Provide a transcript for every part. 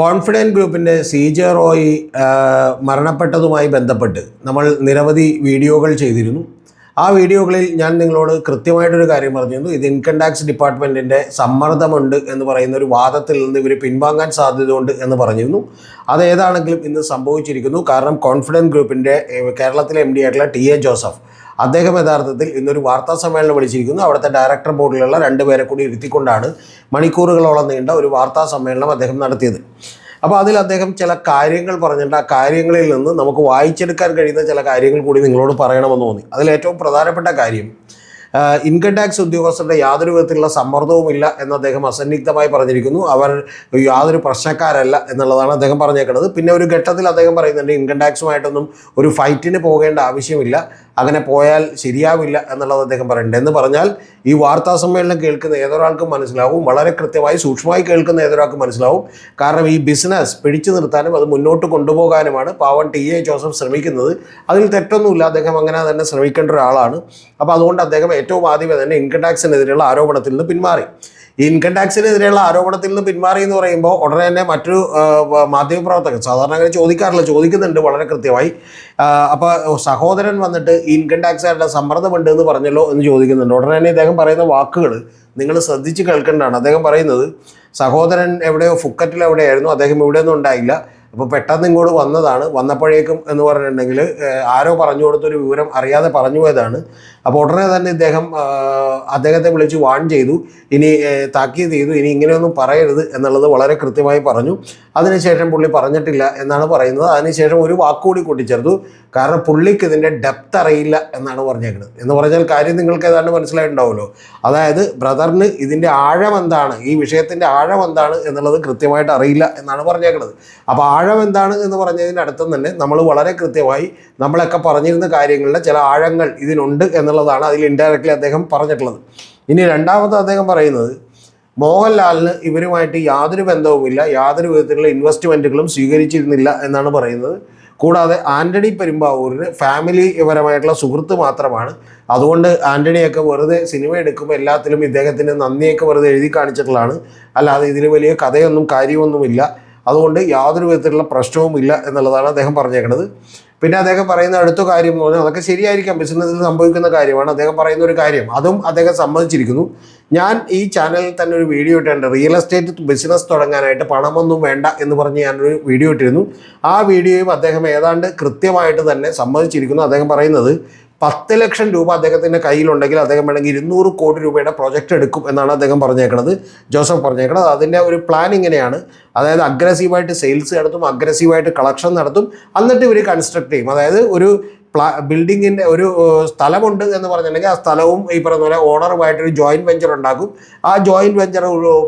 Confident ഗ്രൂപ്പിന്റെ C J Roy മരണപ്പെട്ടതുമായി ബന്ധപ്പെട്ട് നമ്മൾ നിരവധി വീഡിയോകൾ ചെയ്തിരുന്നു. ആ വീഡിയോകളിൽ ഞാൻ നിങ്ങളോട് കൃത്യമായിട്ടൊരു കാര്യം പറഞ്ഞിരുന്നു. ഇത് ഇൻകം ടാക്സ് ഡിപ്പാർട്ട്മെന്റിന്റെ സമ്മർദ്ദമുണ്ട് എന്ന് പറയുന്ന ഒരു വാദത്തിൽ നിന്ന് ഇവർ പിൻവാങ്ങാൻ സാധ്യതയുണ്ട് എന്ന് പറഞ്ഞിരുന്നു. അത് ഏതാണെങ്കിലും ഇന്ന് സംഭവിച്ചിരിക്കുന്നു. കാരണം കോൺഫിഡന്റ് ഗ്രൂപ്പിന്റെ കേരളത്തിലെ എം ഡി ആയിട്ടുള്ള ടി എ ജോസഫ് അദ്ദേഹം യഥാർത്ഥത്തിൽ ഇന്നൊരു വാർത്താ സമ്മേളനം വിളിച്ചിരിക്കുന്നു. അവിടുത്തെ ഡയറക്ടർ ബോർഡിലുള്ള രണ്ടുപേരെ കൂടി ഇരുത്തിക്കൊണ്ടാണ് മണിക്കൂറുകളോളം നീണ്ട ഒരു വാർത്താ സമ്മേളനം അദ്ദേഹം നടത്തിയത്. അപ്പോൾ അതിൽ അദ്ദേഹം ചില കാര്യങ്ങൾ പറഞ്ഞിട്ടുണ്ട്. ആ കാര്യങ്ങളിൽ നിന്ന് നമുക്ക് വായിച്ചെടുക്കാൻ കഴിയുന്ന ചില കാര്യങ്ങൾ കൂടി നിങ്ങളോട് പറയണമെന്ന് തോന്നി. അതിൽ ഏറ്റവും പ്രധാനപ്പെട്ട കാര്യം ഇൻകം ടാക്സ് ഉദ്യോഗസ്ഥരുടെ യാതൊരു വിധത്തിലുള്ള സമ്മർദ്ദവുമില്ല എന്ന് അദ്ദേഹം അസന്നിഗ്ധമായി പറഞ്ഞിരിക്കുന്നു. അവർ യാതൊരു പ്രശ്നക്കാരല്ല എന്നുള്ളതാണ് അദ്ദേഹം പറഞ്ഞേക്കുന്നത്. പിന്നെ ഒരു ഘട്ടത്തിൽ അദ്ദേഹം പറയുന്നുണ്ട് ഇൻകം ടാക്സുമായിട്ടൊന്നും ഒരു ഫൈറ്റിന് പോകേണ്ട ആവശ്യമില്ല. അങ്ങനെ പോയാൽ ശരിയാവില്ല എന്നുള്ളത് അദ്ദേഹം പറയുന്നുണ്ട്. എന്ന് പറഞ്ഞാൽ ഈ വാർത്താ സമ്മേളനം കേൾക്കുന്ന ഏതൊരാൾക്കും മനസ്സിലാവും. വളരെ കൃത്യമായി സൂക്ഷ്മമായി കേൾക്കുന്ന ഏതൊരാൾക്കും മനസ്സിലാവും. കാരണം ഈ ബിസിനസ് പിടിച്ചു നിർത്താനും അത് മുന്നോട്ട് കൊണ്ടുപോകാനുമാണ് പാവൻ ടി എ ജോസഫ് ശ്രമിക്കുന്നത്. അതിൽ തെറ്റൊന്നുമില്ല. അദ്ദേഹം അങ്ങനെ തന്നെ ശ്രമിക്കേണ്ട ഒരാളാണ്. അപ്പോൾ അതുകൊണ്ട് അദ്ദേഹം ഏറ്റവും ആദ്യമേ തന്നെ ഇൻകം ടാക്സിനെതിരെയുള്ള ആരോപണത്തിൽ നിന്ന് പിന്മാറി. ഇൻകം ടാക്സിനെതിരെയുള്ള ആരോപണത്തിൽ നിന്ന് പിന്മാറി എന്ന് പറയുമ്പോൾ ഉടനെ തന്നെ മറ്റു മാധ്യമപ്രവർത്തകർ സാധാരണ അങ്ങനെ ചോദിക്കാറില്ല ചോദിക്കുന്നുണ്ട് വളരെ കൃത്യമായി. അപ്പോൾ സഹോദരൻ വന്നിട്ട് ഇൻകം ടാക്സുകാരുടെ സമ്മർദ്ദമുണ്ട് എന്ന് പറഞ്ഞല്ലോ എന്ന് ചോദിക്കുന്നുണ്ട്. ഉടനെ തന്നെ ഇദ്ദേഹം പറയുന്ന വാക്കുകൾ നിങ്ങൾ ശ്രദ്ധിച്ച് കേൾക്കേണ്ടതാണ്. അദ്ദേഹം പറയുന്നത് സഹോദരൻ എവിടെയോ ഫുക്കറ്റിൽ എവിടെയായിരുന്നു അദ്ദേഹം ഇവിടെ ഒന്നും ഉണ്ടായില്ല. അപ്പോൾ പെട്ടെന്ന് ഇങ്ങോട്ട് വന്നതാണ്. വന്നപ്പോഴേക്കും എന്ന് പറഞ്ഞിട്ടുണ്ടെങ്കിൽ ആരോ പറഞ്ഞു കൊടുത്തൊരു വിവരം അറിയാതെ പറഞ്ഞു പോയതാണ്. അപ്പോൾ ഉടനെ തന്നെ ഇദ്ദേഹം അദ്ദേഹത്തെ വിളിച്ച് വാൺ ചെയ്തു. ഇനി താക്കീത് ചെയ്തു. ഇനി ഇങ്ങനെയൊന്നും പറയരുത് എന്നുള്ളത് വളരെ കൃത്യമായി പറഞ്ഞു. അതിനുശേഷം പുള്ളി പറഞ്ഞിട്ടില്ല എന്നാണ് പറയുന്നത്. അതിനുശേഷം ഒരു വാക്കുകൂടി കൂട്ടിച്ചേർത്തു. കാരണം പുള്ളിക്ക് ഇതിന്റെ ഡെപ്ത് അറിയില്ല എന്നാണ് പറഞ്ഞേക്കുന്നത്. എന്ന് പറഞ്ഞാൽ കാര്യം നിങ്ങൾക്ക് ഏതാണ്ട് മനസ്സിലായിട്ടുണ്ടാവുമല്ലോ. അതായത് ബ്രദറിന് ഇതിന്റെ ആഴം എന്താണ് ഈ വിഷയത്തിന്റെ ആഴം എന്താണ് എന്നുള്ളത് കൃത്യമായിട്ട് അറിയില്ല എന്നാണ് പറഞ്ഞേക്കുന്നത്. അപ്പോൾ ആഴം എന്താണ് എന്ന് പറഞ്ഞതിന്റെ അടുത്തും തന്നെ നമ്മൾ വളരെ കൃത്യമായി നമ്മളൊക്കെ പറഞ്ഞിരുന്ന കാര്യങ്ങളുടെ ചില ആഴങ്ങൾ ഇതിനുണ്ട് എന്നുള്ളതാണ് അതിൽ ഇൻഡയറക്റ്റ്ലി അദ്ദേഹം പറഞ്ഞിട്ടുള്ളത്. ഇനി രണ്ടാമത് അദ്ദേഹം പറയുന്നത് മോഹൻലാലിന് ഇവരുമായിട്ട് യാതൊരു ബന്ധവുമില്ല യാതൊരു വിധത്തിലുള്ള ഇൻവെസ്റ്റ്മെന്റുകളും സ്വീകരിച്ചിരുന്നില്ല എന്നാണ് പറയുന്നത്. കൂടാതെ ആന്റണി പെരുമ്പാവൂരിന് ഫാമിലി പരമായിട്ടുള്ള സുഹൃത്ത് മാത്രമാണ്. അതുകൊണ്ട് ആന്റണിയൊക്കെ വെറുതെ സിനിമ എടുക്കുമ്പോൾ എല്ലാത്തിലും ഇദ്ദേഹത്തിന്റെ നന്ദിയൊക്കെ വെറുതെ എഴുതി കാണിച്ചിട്ടുള്ളതാണ്. അല്ലാതെ ഇതിൽ വലിയ കഥയൊന്നും കാര്യമൊന്നുമില്ല. അതുകൊണ്ട് യാതൊരു വിധത്തിലുള്ള പ്രശ്നവും ഇല്ല എന്നുള്ളതാണ് അദ്ദേഹം പറഞ്ഞേക്കുന്നത് പിന്നെ അദ്ദേഹം പറയുന്ന അടുത്ത കാര്യം എന്ന് പറഞ്ഞാൽ അതൊക്കെ ശരിയായിരിക്കാം. ബിസിനസ്സിൽ സംഭവിക്കുന്ന കാര്യമാണ്. അദ്ദേഹം പറയുന്ന ഒരു കാര്യം. അതും അദ്ദേഹം സമ്മതിച്ചിരിക്കുന്നു. ഞാൻ ഈ ചാനലിൽ തന്നെ ഒരു വീഡിയോ ഇട്ടിട്ടുണ്ട്. റിയൽ എസ്റ്റേറ്റ് ബിസിനസ് തുടങ്ങാനായിട്ട് പണമൊന്നും വേണ്ട എന്ന് പറഞ്ഞ് ഞാനൊരു വീഡിയോ ഇട്ടിരുന്നു. ആ വീഡിയോയും അദ്ദേഹം ഏതാണ്ട് കൃത്യമായിട്ട് തന്നെ സമ്മതിച്ചിരിക്കുന്നു. അദ്ദേഹം പറയുന്നത് പത്ത് ലക്ഷം രൂപ അദ്ദേഹത്തിന്റെ കയ്യിലുണ്ടെങ്കിൽ അദ്ദേഹം വേണമെങ്കിൽ ഇരുന്നൂറ് കോടി രൂപയുടെ പ്രൊജക്റ്റ് എടുക്കും എന്നാണ് അദ്ദേഹം പറഞ്ഞേക്കുന്നത് ജോസഫ് പറഞ്ഞേക്കുന്നത് അതിന്റെ ഒരു പ്ലാൻ ഇങ്ങനെയാണ്. അതായത് അഗ്രസീവായിട്ട് സെയിൽസ് നടത്തും അഗ്രസീവായിട്ട് കളക്ഷൻ നടത്തും. എന്നിട്ട് ഇവർ കൺസ്ട്രക്ട് ചെയ്യും. അതായത് ഒരു പ്ലാ ബിൽഡിങ്ങിന്റെ ഒരു സ്ഥലമുണ്ട് എന്ന് പറഞ്ഞിട്ടുണ്ടെങ്കിൽ ആ സ്ഥലവും ഈ പറഞ്ഞ പോലെ ഓണറുമായിട്ടൊരു ജോയിന്റ് വെഞ്ചർ ഉണ്ടാക്കും. ആ ജോയിന്റ് വെഞ്ചർ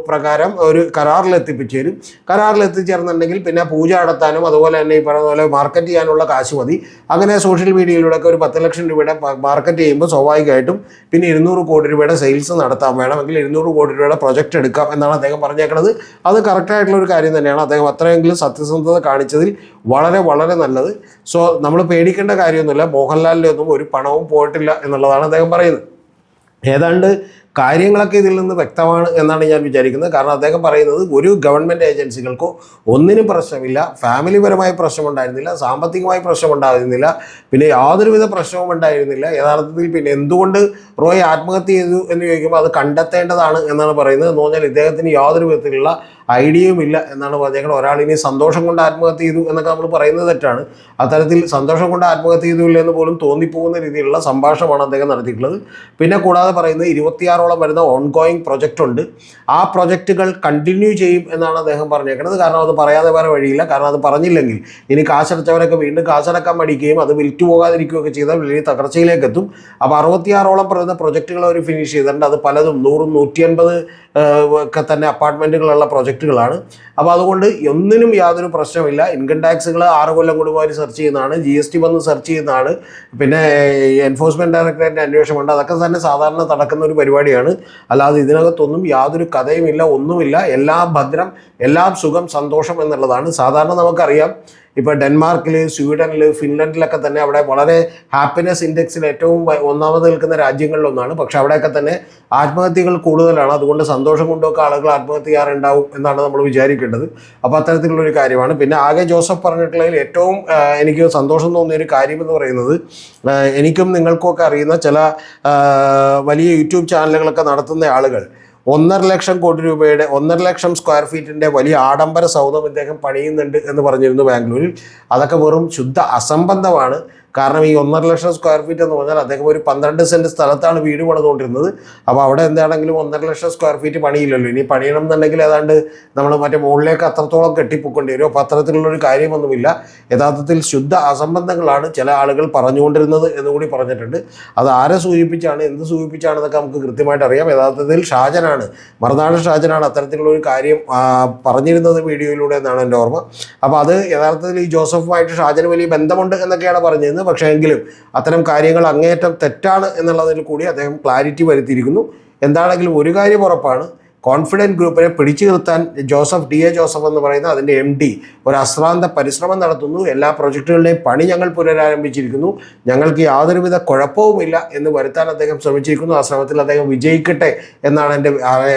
പ്രകാരം ഒരു കരാറിൽ എത്തിപ്പിച്ചു തരും. കരാറിൽ എത്തിച്ചേർന്നുണ്ടെങ്കിൽ പിന്നെ പൂജ നടത്താനും അതുപോലെ തന്നെ ഈ പറഞ്ഞ പോലെ മാർക്കറ്റ് ചെയ്യാനുള്ള കാശ് മതി. അങ്ങനെ സോഷ്യൽ മീഡിയയിലൂടെയൊക്കെ ഒരു പത്ത് ലക്ഷം രൂപയുടെ മാർക്കറ്റ് ചെയ്യുമ്പോൾ സ്വാഭാവികമായിട്ടും പിന്നെ ഇരുന്നൂറ് കോടി രൂപയുടെ സെയിൽസ് നടത്താൻ വേണമെങ്കിൽ ഇരുന്നൂറ് കോടി രൂപയുടെ പ്രൊജക്റ്റ് എടുക്കാം എന്നാണ് അദ്ദേഹം പറഞ്ഞേക്കുന്നത് അത് കറക്റ്റായിട്ടുള്ള ഒരു കാര്യം തന്നെയാണ് അദ്ദേഹം അത്രയെങ്കിലും സത്യസന്ധത കാണിച്ചതിൽ വളരെ വളരെ നല്ലത്. സോ നമ്മൾ പേടിക്കേണ്ട കാര്യമൊന്നുമില്ല മോഹൻലാലിന്റെ ഒന്നും ഒരു പണവും പോയിട്ടില്ല എന്നുള്ളതാണ് അദ്ദേഹം പറയുന്നത്. ഏതാണ്ട് കാര്യങ്ങളൊക്കെ ഇതിൽ നിന്ന് വ്യക്തമാണ് എന്നാണ് ഞാൻ വിചാരിക്കുന്നത്. കാരണം അദ്ദേഹം പറയുന്നത് ഒരു ഗവൺമെന്റ് ഏജൻസികൾക്കോ ഒന്നിനും പ്രശ്നമില്ല. ഫാമിലിപരമായ പ്രശ്നമുണ്ടായിരുന്നില്ല. സാമ്പത്തികമായി പ്രശ്നമുണ്ടായിരുന്നില്ല. പിന്നെ യാതൊരുവിധ പ്രശ്നവും ഉണ്ടായിരുന്നില്ല. യഥാർത്ഥത്തിൽ പിന്നെ എന്തുകൊണ്ട് റോയ് ആത്മഹത്യ ചെയ്തു എന്ന് ചോദിക്കുമ്പോൾ അത് കണ്ടെത്തേണ്ടതാണ് എന്നാണ് പറയുന്നത്. എന്ന് പറഞ്ഞാൽ ഇദ്ദേഹത്തിന് യാതൊരു വിധത്തിലുള്ള ഐഡിയയും ഇല്ല എന്നാണ് പറഞ്ഞേക്കുന്നത് ഒരാൾ ഇനി സന്തോഷം കൊണ്ട് ആത്മഹത്യ ചെയ്തു എന്നൊക്കെ നമ്മൾ പറയുന്നത് തെറ്റാണ്. അത്തരത്തിൽ സന്തോഷം കൊണ്ട് ആത്മഹത്യ ചെയ്തില്ല എന്ന് പോലും തോന്നിപ്പോകുന്ന രീതിയിലുള്ള സംഭാഷണമാണ് അദ്ദേഹം നടത്തിയിട്ടുള്ളത്. പിന്നെ കൂടാതെ പറയുന്നത് ഇരുപത്തിയാറോളം വരുന്ന ഓൺഗോയിങ് പ്രൊജക്റ്റ് ഉണ്ട്. ആ പ്രൊജക്റ്റുകൾ കണ്ടിന്യൂ ചെയ്യും എന്നാണ് അദ്ദേഹം പറഞ്ഞേക്കുന്നത് കാരണം അത് പറയാതെ വേറെ വഴിയില്ല. കാരണം അത് പറഞ്ഞില്ലെങ്കിൽ ഇനി കാശടച്ചവരൊക്കെ വീണ്ടും കാശടക്കാൻ മടിക്കുകയും അത് വിൽറ്റു പോകാതിരിക്കുകയൊക്കെ ചെയ്താൽ വലിയ തകർച്ചയിലേക്ക് എത്തും അപ്പോൾ അറുപത്തിയാറോളം പറയുന്ന പ്രൊജക്റ്റുകൾ അവർ ഫിനിഷ് ചെയ്തിട്ടുണ്ട്. അത് പലതും നൂറും നൂറ്റി അൻപത് ഒക്കെ തന്നെ അപ്പാർട്ട്മെന്റുകളുള്ള പ്രൊജക്റ്റുകളാണ് അപ്പോൾ അതുകൊണ്ട് ഒന്നിനും യാതൊരു പ്രശ്നമില്ല ഇൻകം ടാക്സുകൾ ആറ് കൊല്ലം കൂടുമ്പോൾ സെർച്ച് ചെയ്യുന്നതാണ്. ജി എസ് ടി വന്ന് സെർച്ച് ചെയ്യുന്നതാണ്. പിന്നെ എൻഫോഴ്സ്മെന്റ് ഡയറക്ടറേറ്റ് അന്വേഷണമുണ്ട് അതൊക്കെ തന്നെ സാധാരണ നടക്കുന്ന ഒരു പരിപാടിയാണ്. അല്ലാതെ ഇതിനകത്തൊന്നും യാതൊരു കഥയുമില്ല ഒന്നുമില്ല. എല്ലാം ഭദ്രം എല്ലാം സുഖം സന്തോഷം എന്നുള്ളതാണ്. സാധാരണ നമുക്കറിയാം ഇപ്പോൾ ഡെൻമാർക്കിൽ സ്വീഡനിൽ ഫിൻലൻഡിലൊക്കെ തന്നെ അവിടെ വളരെ ഹാപ്പിനെസ് ഇൻഡെക്സിൽ ഏറ്റവും ഒന്നാമത് നിൽക്കുന്ന രാജ്യങ്ങളിലൊന്നാണ്. പക്ഷെ അവിടെയൊക്കെ തന്നെ ആത്മഹത്യകൾ കൂടുതലാണ്. അതുകൊണ്ട് സന്തോഷം കൊണ്ടൊക്കെ ആളുകൾ ആത്മഹത്യ ചെയ്യാറുണ്ടാവും എന്നാണ് നമ്മൾ വിചാരിക്കേണ്ടത്. അപ്പോൾ അത്തരത്തിലുള്ളൊരു കാര്യമാണ്. പിന്നെ ആകെ ജോസഫ് പറഞ്ഞിട്ടുള്ളതിൽ ഏറ്റവും എനിക്ക് സന്തോഷം തോന്നിയ ഒരു കാര്യം എന്ന് പറയുന്നത് എനിക്കും നിങ്ങൾക്കും ഒക്കെ അറിയുന്ന ചില വലിയ യൂട്യൂബ് ചാനലുകളൊക്കെ നടത്തുന്ന ആളുകൾ ഒന്നര ലക്ഷം കോടി രൂപയുടെ ഒന്നര ലക്ഷം സ്ക്വയർ ഫീറ്റിന്റെ വലിയ ആഡംബര സൗധം ഇദ്ദേഹം പണിയുന്നുണ്ട് എന്ന് പറഞ്ഞിരുന്നു ബാംഗ്ലൂരിൽ. അതൊക്കെ വെറും ശുദ്ധ അസംബന്ധമാണ്. കാരണം ഈ ഒന്നര ലക്ഷം സ്ക്വയർ ഫീറ്റ് എന്ന് പറഞ്ഞാൽ അദ്ദേഹം ഒരു പന്ത്രണ്ട് സെന്റ് സ്ഥലത്താണ് വീട് പണിതുകൊണ്ടിരുന്നത്. അപ്പോൾ അവിടെ എന്താണെങ്കിലും ഒന്നര ലക്ഷം സ്ക്വയർ ഫീറ്റ് പണിയില്ലല്ലോ. ഇനി പണിയണം എന്നുണ്ടെങ്കിൽ ഏതാണ്ട് നമ്മൾ മറ്റേ മുകളിലേക്ക് അത്രത്തോളം കെട്ടിപ്പൊക്കേണ്ടി വരും. അപ്പോൾ അത്തരത്തിലുള്ളൊരു കാര്യമൊന്നുമില്ല. യഥാർത്ഥത്തിൽ ശുദ്ധ അസംബന്ധങ്ങളാണ് ചില ആളുകൾ പറഞ്ഞുകൊണ്ടിരുന്നത് എന്ന് കൂടി പറഞ്ഞിട്ടുണ്ട്. അത് ആരെ സൂചിപ്പിച്ചാണ് എന്ത് സൂചിപ്പിച്ചാണെന്നൊക്കെ നമുക്ക് കൃത്യമായിട്ട് അറിയാം. യഥാർത്ഥത്തിൽ ഷാജനാണ് മറുനാട് ഷാജനാണ് അത്തരത്തിലുള്ള ഒരു കാര്യം പറഞ്ഞിരുന്നത് വീഡിയോയിലൂടെ എന്നാണ് എന്റെ ഓർമ്മ. അപ്പോൾ അത് യഥാർത്ഥത്തിൽ ഈ ജോസഫുമായിട്ട് ഷാജന് വലിയ ബന്ധമുണ്ട് എന്നൊക്കെയാണ് പറഞ്ഞിരുന്നത്. പക്ഷേ എങ്കിലും അത്തരം കാര്യങ്ങൾ അങ്ങേയറ്റം തെറ്റാണ് എന്നുള്ളതിൽ കൂടി അദ്ദേഹം ക്ലാരിറ്റി വരുത്തിയിരിക്കുന്നു. എന്താണെങ്കിലും ഒരു കാര്യം ഉറപ്പാണ്. കോൺഫിഡന്റ് ഗ്രൂപ്പിനെ പിടിച്ചു നിർത്താൻ ജോസഫ് ഡി എ ജോസഫ് എന്ന് പറയുന്ന അതിന്റെ എം ഡി ഒരു അശ്രാന്ത പരിശ്രമം നടത്തുന്നു. എല്ലാ പ്രൊജക്റ്റുകളുടെയും പണി ഞങ്ങൾ പുനരാരംഭിച്ചിരിക്കുന്നു. ഞങ്ങൾക്ക് യാതൊരുവിധ കുഴപ്പവുമില്ല എന്ന് വരുത്താൻ അദ്ദേഹം ശ്രമിച്ചിരിക്കുന്നു. ആ ശ്രമത്തിൽ അദ്ദേഹം വിജയിക്കട്ടെ എന്നാണ് എന്റെ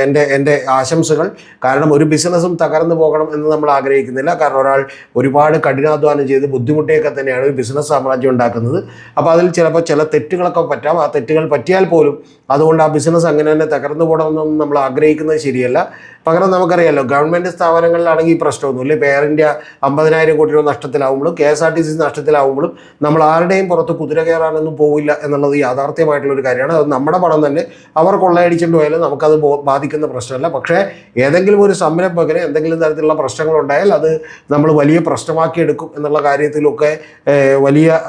എന്റെ എന്റെ ആശംസകൾ. കാരണം ഒരു ബിസിനസ്സും തകർന്നു പോകണം എന്ന് നമ്മൾ ആഗ്രഹിക്കുന്നില്ല. കാരണം ഒരാൾ ഒരുപാട് കഠിനാധ്വാനം ചെയ്ത് ബുദ്ധിമുട്ടിയൊക്കെ തന്നെയാണ് ഒരു ബിസിനസ് സാമ്രാജ്യം ഉണ്ടാക്കുന്നത്. അപ്പോൾ അതിൽ ചിലപ്പോൾ ചില തെറ്റുകളൊക്കെ പറ്റാം. ആ തെറ്റുകൾ പറ്റിയാൽ പോലും അതുകൊണ്ട് ആ ബിസിനസ് അങ്ങനെ തന്നെ തകർന്നു പോകണമെന്നൊന്നും നമ്മൾ ആഗ്രഹിക്കുന്നത് ശരിയല്ല. പകരം നമുക്കറിയാമല്ലോ ഗവൺമെന്റ് സ്ഥാപനങ്ങളിലാണെങ്കിൽ ഈ പ്രശ്നമൊന്നുമില്ല. ഇപ്പോൾ എയർ ഇന്ത്യ അമ്പതിനായിരം കോടി രൂപ നഷ്ടത്തിലാവുമ്പോഴും K S R T C നഷ്ടത്തിലാവുമ്പോഴും നമ്മൾ ആരുടെയും പുറത്ത് കുതിര കയറാനൊന്നും പോവില്ല എന്നുള്ളത് യാഥാർത്ഥ്യമായിട്ടുള്ളൊരു കാര്യമാണ്. അത് നമ്മുടെ പണം തന്നെ അവർ കൊള്ളയടിച്ചിട്ട് പോയാലും നമുക്കത് ബാധിക്കുന്ന പ്രശ്നമല്ല. പക്ഷേ ഏതെങ്കിലും ഒരു സംരംഭകന് എന്തെങ്കിലും തരത്തിലുള്ള പ്രശ്നങ്ങളുണ്ടായാൽ അത് നമ്മൾ വലിയ പ്രശ്നമാക്കി എടുക്കും എന്നുള്ള കാര്യത്തിലൊക്കെ വലിയ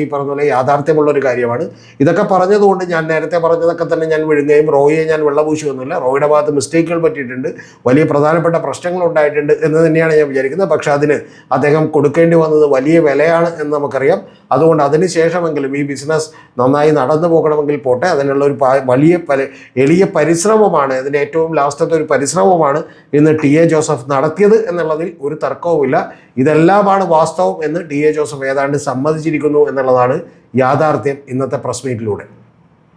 ഈ പറഞ്ഞ പോലെ യാഥാർത്ഥ്യമുള്ളൊരു കാര്യമാണ്. ഇതൊക്കെ പറഞ്ഞതുകൊണ്ട് ഞാൻ നേരത്തെ പറഞ്ഞതൊക്കെ തന്നെ ഞാൻ വിഴുങ്ങുകയും റോയിയെ ഞാൻ വെള്ളപൂശുകയൊന്നുമില്ല. റോയുടെ ഭാഗത്ത് മിസ്റ്റേക്കുകൾ പറ്റിയിട്ടുണ്ട്. വലിയ പ്രധാനപ്പെട്ട പ്രശ്നങ്ങൾ ഉണ്ടായിട്ടുണ്ട് എന്ന് തന്നെയാണ് ഞാൻ വിചാരിക്കുന്നത്. പക്ഷെ അതിന് അദ്ദേഹം കൊടുക്കേണ്ടി വന്നത് വലിയ വിലയാണ് എന്ന് നമുക്കറിയാം. അതുകൊണ്ട് അതിന് ശേഷമെങ്കിലും ഈ ബിസിനസ് നന്നായി നടന്നു പോകണമെങ്കിൽ പോട്ടെ. അതിനുള്ള ഒരു വലിയ പല എളിയ പരിശ്രമമാണ് അതിന്റെ ഏറ്റവും ലാസ്റ്റത്തെ ഒരു പരിശ്രമമാണ് ഇന്ന് ടി എ ജോസഫ് നടത്തിയത് എന്നുള്ളതിൽ ഒരു തർക്കവുമില്ല. ഇതെല്ലാമാണ് വാസ്തവം എന്ന് ടി എ ജോസഫ് ഏതാണ്ട് സമ്മതിച്ചിരിക്കുന്നു എന്നുള്ളതാണ് യാഥാർത്ഥ്യം ഇന്നത്തെ പ്രസ് മീറ്റിലൂടെ.